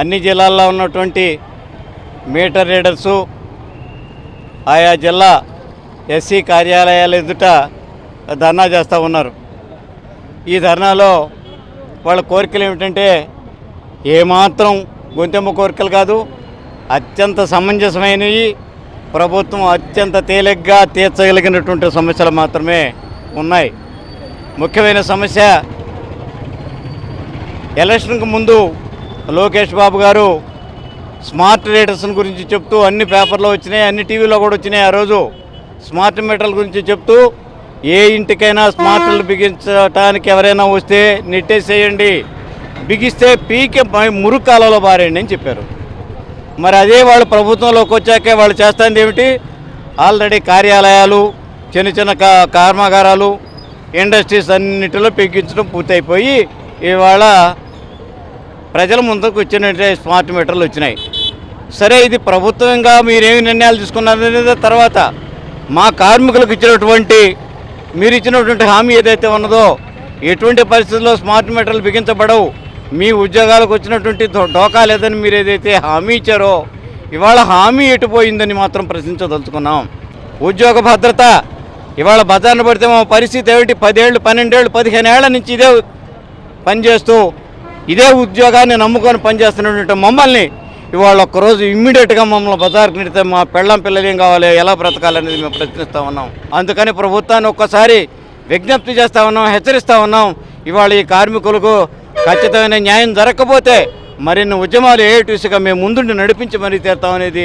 అన్ని జిల్లాల్లో ఉన్నటువంటి మీటర్ రీడర్సు ఆయా జిల్లా ఎస్సీ కార్యాలయాల ఎదుట ధర్నా చేస్తూ ఉన్నారు. ఈ ధర్నాలో వాళ్ళ కోరికలు ఏమిటంటే ఏమాత్రం గొంతెమ్మ కోరికలు కాదు అత్యంత సమంజసమైనవి ప్రభుత్వం అత్యంత తేలిగ్గా తీర్చగలిగినటువంటి సమస్యలు మాత్రమే ఉన్నాయి. ముఖ్యమైన సమస్య ఎలక్షన్కు ముందు లోకేష్ బాబు గారు స్మార్ట్ రేటర్స్ గురించి చెప్తూ అన్ని పేపర్లో వచ్చినాయి అన్ని టీవీలో కూడా వచ్చినాయి ఆ రోజు. స్మార్ట్ మీటర్ల గురించి చెప్తూ ఏ ఇంటికైనా స్మార్ట్లు బిగించడానికి ఎవరైనా వస్తే నెట్టేసేయండి. బిగిస్తే పీకే మురుకాలలో బారేయండి అని చెప్పారు. మరి అదే వాళ్ళు ప్రభుత్వంలోకి వచ్చాకే వాళ్ళు చేస్తుంది ఏమిటి? ఆల్రెడీ కార్యాలయాలు చిన్న చిన్న కర్మాగారాలు ఇండస్ట్రీస్ అన్నిటిలో పెగ్గించడం పూర్తయిపోయి ఇవాళ ప్రజల ముందుకు వచ్చినట్టే స్మార్ట్ మీటర్లు వచ్చినాయి. సరే ఇది ప్రభుత్వంగా మీరేమి నిర్ణయాలు తీసుకున్నారనేది తర్వాత మా కార్మికులకు ఇచ్చినటువంటి మీరు ఇచ్చినటువంటి హామీ ఏదైతే ఉన్నదో ఎటువంటి పరిస్థితుల్లో స్మార్ట్ మీటర్లు బిగించబడవు. మీ ఉద్యోగాలకు వచ్చినటువంటి డోకా లేదని మీరు ఏదైతే హామీ ఇచ్చారో ఇవాళ హామీ ఎటుపోయిందని మాత్రం ప్రశ్నించదలుచుకున్నాం. ఉద్యోగ భద్రత ఇవాళ బజార్ను పడితే మా పరిస్థితి ఏమిటి? పదేళ్ళు పన్నెండేళ్ళు పదిహేను ఏళ్ళ నుంచి ఇదే పనిచేస్తూ ఇదే ఉద్యోగాన్ని నమ్ముకొని పనిచేస్తున్నటువంటి మమ్మల్ని ఇవాళ ఒక్కరోజు ఇమ్మీడియట్గా మమ్మల్ని బజార్కి నిడితే మా పెళ్ళం పిల్లలు ఏం కావాలి ఎలా బ్రతకాలనేది మేము ప్రశ్నిస్తూ ఉన్నాం. అందుకని ప్రభుత్వాన్ని ఒక్కసారి విజ్ఞప్తి చేస్తూ ఉన్నాం హెచ్చరిస్తూ ఉన్నాం. ఇవాళ ఈ కార్మికులకు ఖచ్చితమైన న్యాయం జరగకపోతే మరిన్ని ఉద్యమాలు ఏటుగా మేము ముందుండి నడిపించి మరీ తీరుతామనేది